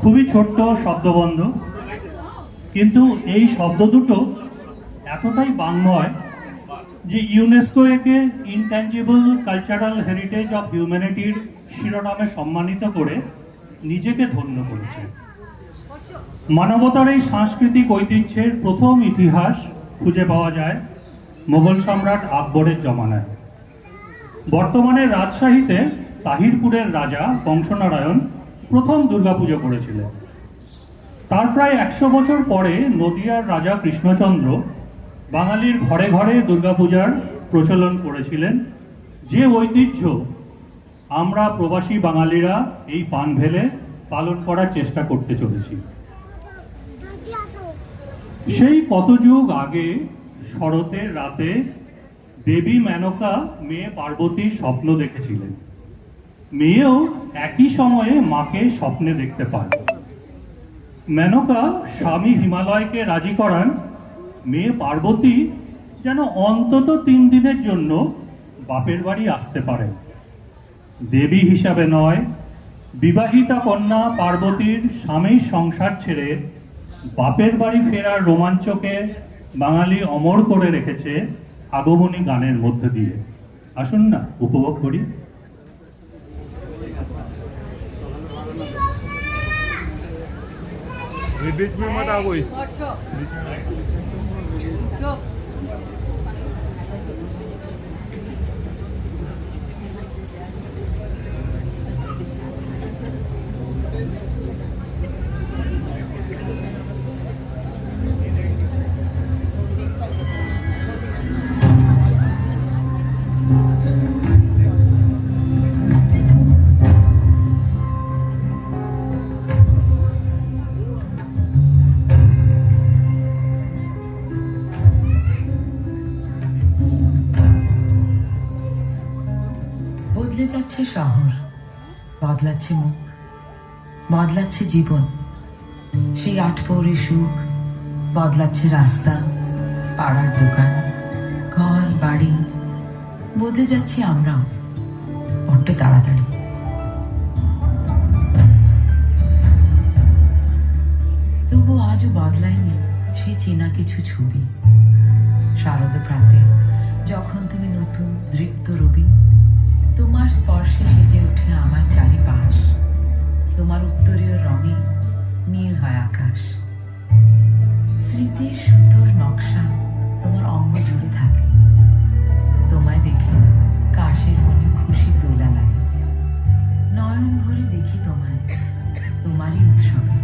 খুবই ছোট্ট শব্দবন্ধ, কিন্তু এই শব্দ দুটো এতটাই বাংময় যে ইউনেস্কো একে ইনট্যাঞ্জিবল কালচারাল হেরিটেজ অফ হিউম্যানিটির শিরোনামে সম্মানিত করে নিজেকে ধন্য করেছে। মানবতার এই সাংস্কৃতিক ঐতিহ্যের প্রথম ইতিহাস খুঁজে পাওয়া যায় মোগল সম্রাট আকবরের জমানায়। বর্তমানে রাজশাহীতে তাহিরপুরের রাজা বংশনারায়ণ প্রথম দুর্গাপুজো করেছিলেন। তার প্রায় একশো বছর পরে নদিয়ার রাজা কৃষ্ণচন্দ্র বাঙালির ঘরে ঘরে দুর্গাপূজার প্রচলন করেছিলেন। যে ঐতিহ্য আমরা প্রবাসী বাঙালিরা এই পানভেলে পালন করার চেষ্টা করতে চলেছি। সেই কত যুগ আগে শরতের রাতে দেবী মেনকা মেয়ে পার্বতীর স্বপ্ন দেখেছিলেন। মেয়েও একই সময়ে মাকে স্বপ্নে দেখতে পায়। মেনকা স্বামী হিমালয়কে রাজি করান। মেয়ে পার্বতী যেন অন্তত তিন দিনের জন্য বাপের বাড়ি আসতে পারে। দেবী হিসাবে নয়, বিবাহিতা কন্যা পার্বতীর স্বামীর সংসার ছেড়ে বাপের বাড়ি ফেরার রোমাঞ্চকে বাঙালি অমর করে রেখেছে আগমনী গানের মধ্যে দিয়ে। আসুন না, উপভোগ করি। बीच में मत आओ कोई চুপ বদলে যাচ্ছে শহর, বদলাচ্ছে মুখ, বদলাচ্ছে জীবন। সেই আট পৌরে সুখ, বদলাচ্ছে রাস্তা, পাড়ার দোকান, ঘর, বাড়ি। বদলে যাচ্ছি আমরাও, বড্ড তাড়াতাড়ি। তবু আজও বদলায়নি সেই চেনা কিছু ছবি। শারদ প্রাতে, যখন তুমি নতুন দৃপ্ত রবি। তোমার স্পর্শে সেজে ওঠে আমার চারিপাশ। তোমার উত্তরীয় রঙে নীল হয় আকাশ। স্মৃতির সুতোর নকশা তোমার অঙ্গ জুড়ে থাকে। তোমায় দেখে কাশের মনে খুশি দোলা লাগে নয়ন ভরে দেখি তোমায়, তোমারই উৎসবে।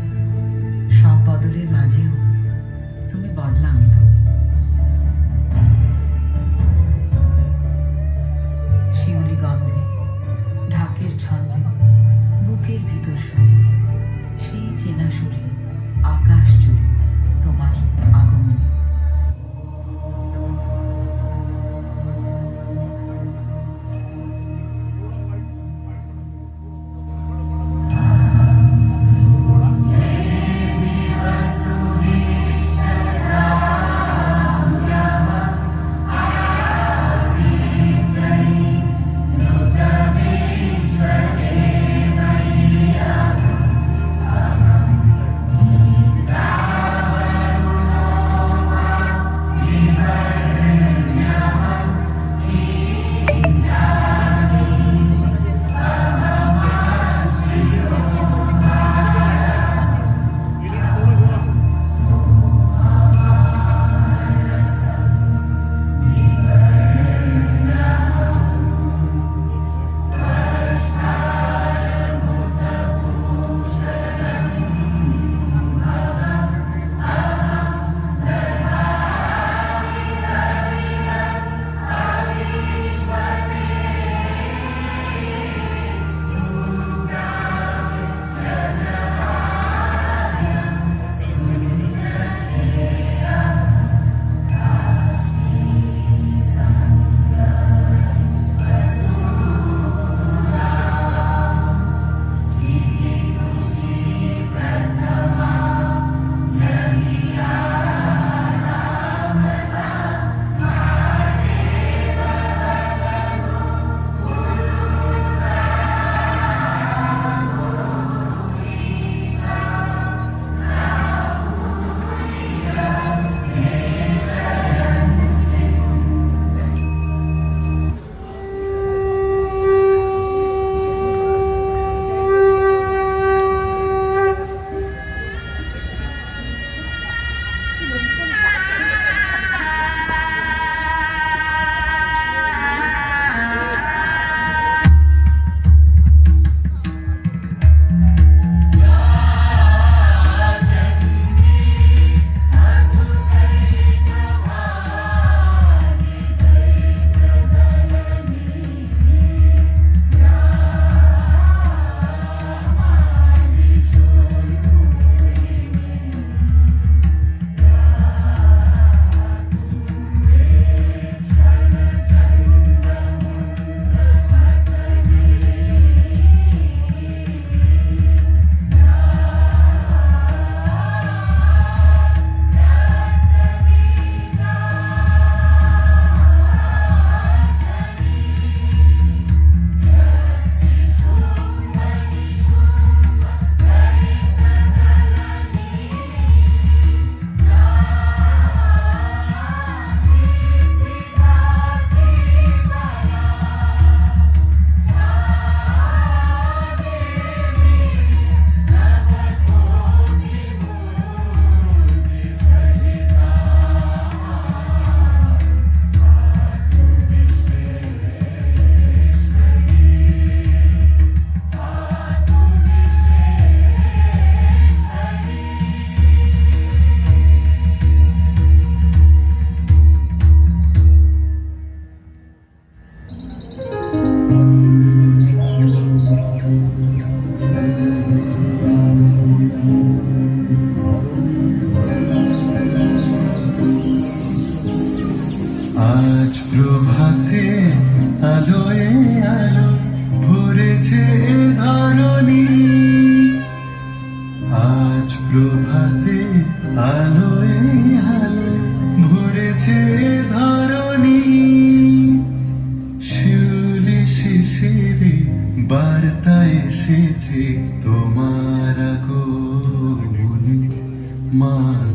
my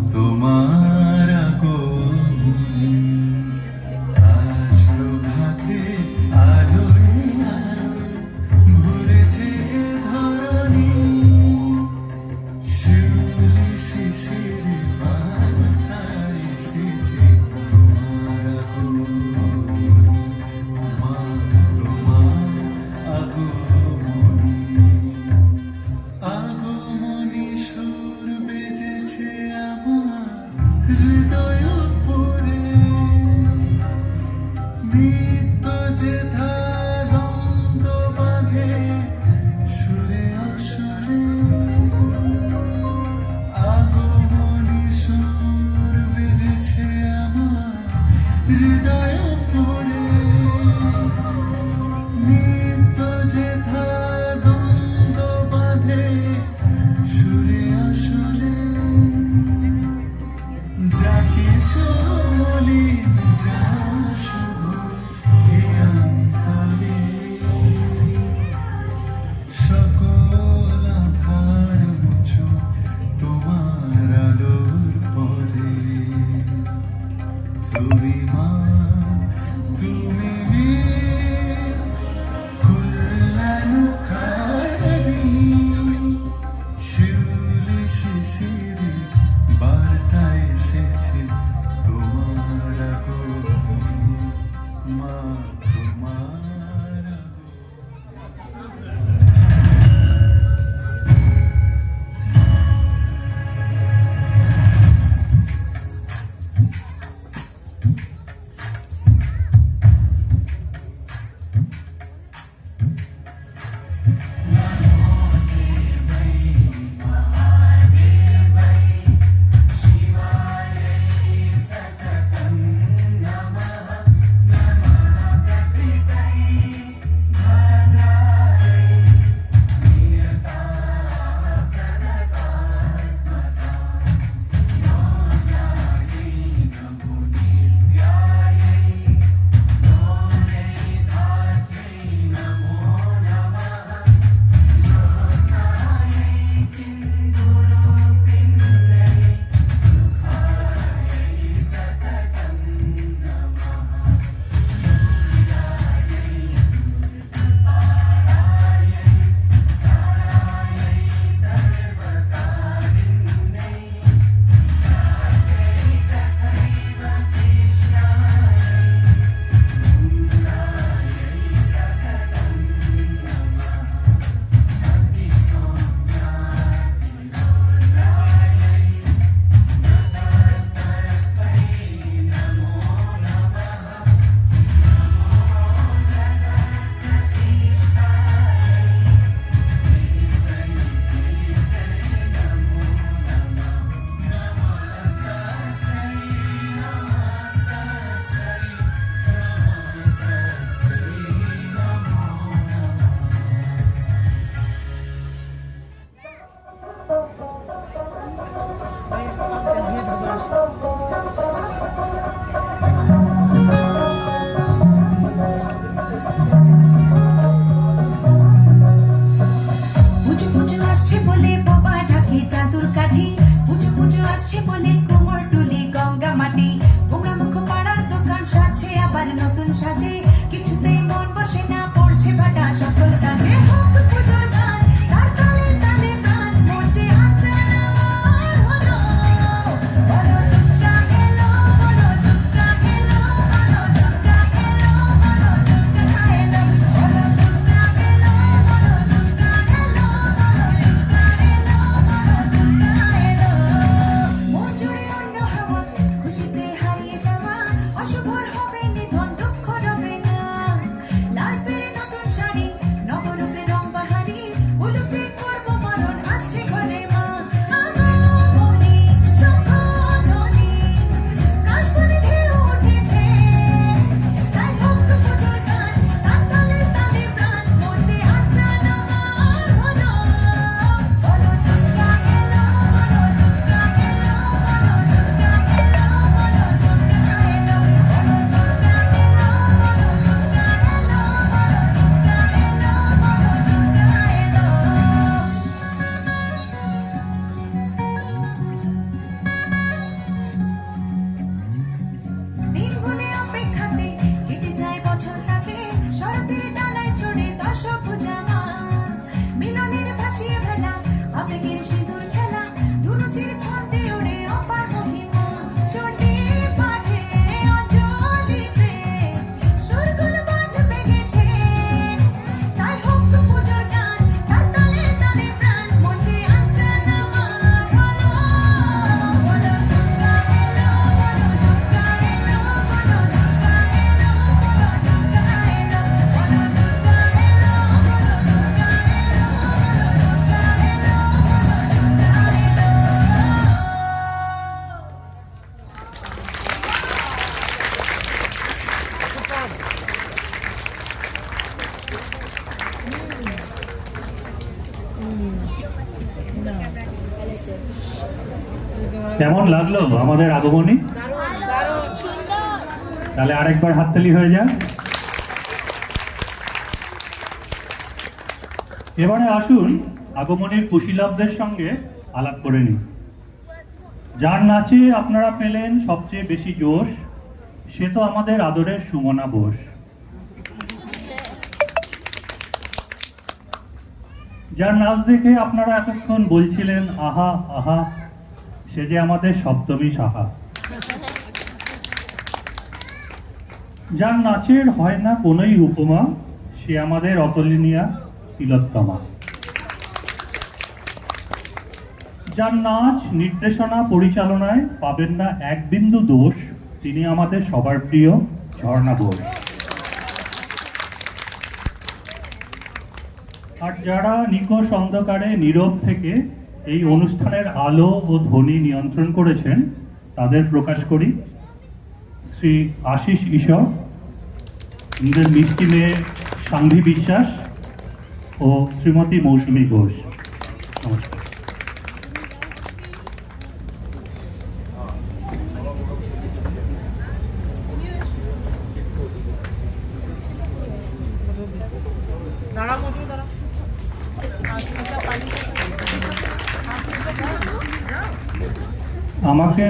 কেমন লাগল আমাদের আগমনী? তাহলে আরেকবার হাততালি হয়ে যাক। এবারে আসুন আগমনীর কুশীলবদের সঙ্গে আলাপ করে নিই। যার নাচে আপনারা পেলেন সবচেয়ে বেশি জোশ, সে তো আমাদের আদরের সুমনা বোস। যার নাচ দেখে আপনারা এতক্ষণ বলছিলেন, আহা আহা সে যে আমাদের সপ্তমী সাহা। যার নাচের হয় না কোনোই উপমা, সে আমাদের অতলিনিয়া তিলোত্তমা। যার নাচ, নির্দেশনা, পরিচালনায় পাবেন না এক বিন্দু দোষ, তিনি আমাদের সবার প্রিয় ঝর্ণা বোস। আর যারা নিকষ অন্ধকারে নীরব থেকে এই অনুষ্ঠানের আলো ও ধ্বনি নিয়ন্ত্রণ করেছেন, তাদের প্রকাশ করি, শ্রী আশিস ঈশ্বর, নিজের মিষ্টি মেয়ে সাংভি বিশ্বাস ও শ্রীমতী মৌসুমী ঘোষ। নমস্কার।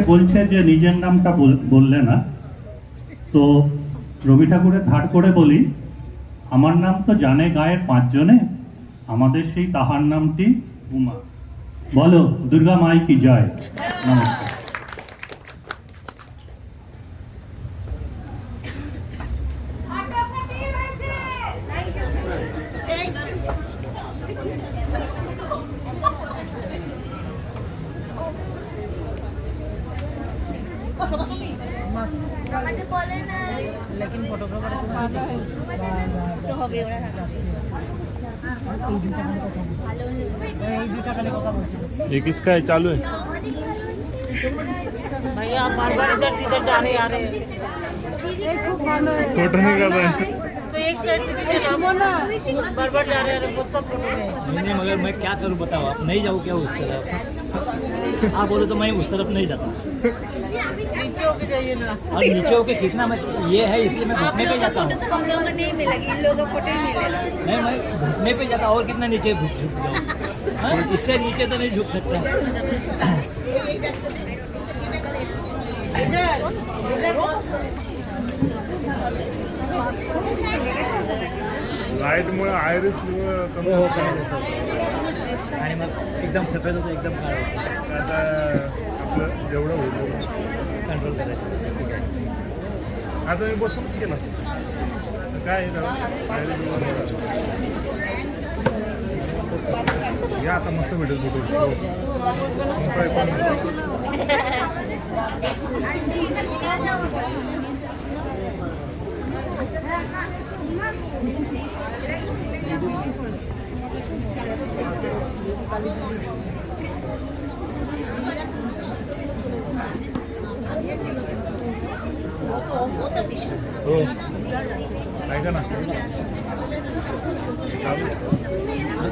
বলছে যে নিজের নামটা বল- বললে না। তো রবি ঠাকুরের ধার করে বলি, আমার নাম তো জানে গায়ের পাঁচজনে, আমাদের সেই তাহার নামটি উমা। বলো, দুর্গা মাই কি জয়? নমস্কার। ये किसका है? चालू है। भैया आप बार बार इधर से इधर जा रहे आ रहे हैं। फ़ोटो नहीं कर रहे हैं तो एक साइड से बार बार जा रहे हैं? बहुत सब नहीं नहीं मगर मैं क्या करूँ बताओ? आप नहीं जाऊँ क्या उस तरफ़? आप बोलो तो मैं उस तरफ़ नहीं जाता। नीचे होके जाइए ना। और नीचे होके कितना मैं ये है इसलिए मैं घुटने पे जाता हूँ। नहीं मिलेगी इन लोगों को नहीं मिलेगा। नहीं मैं घुटने पे जाता और कितना नीचे घुट झुक जाऊँ? हाँ? इससे नीचे तो नहीं झुक सकता। लाइट मुळे आयरिस कमी हो होत. का आणि मग एकदम सफेद होतं एकदम काळं होतं. आता आपलं जेवढं होईल कंट्रोल करायचं. आता मी बसून केलं. काय या आता मस्त भेटेल फोटो मोठा आहे पण. हो ऐका ना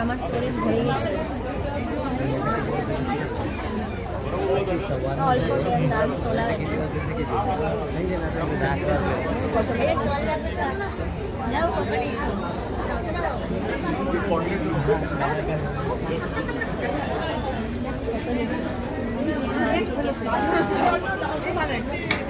আমার স্টোরেজ হয়ে গেছে অল্প টেন ডান্স তোলা কত যাও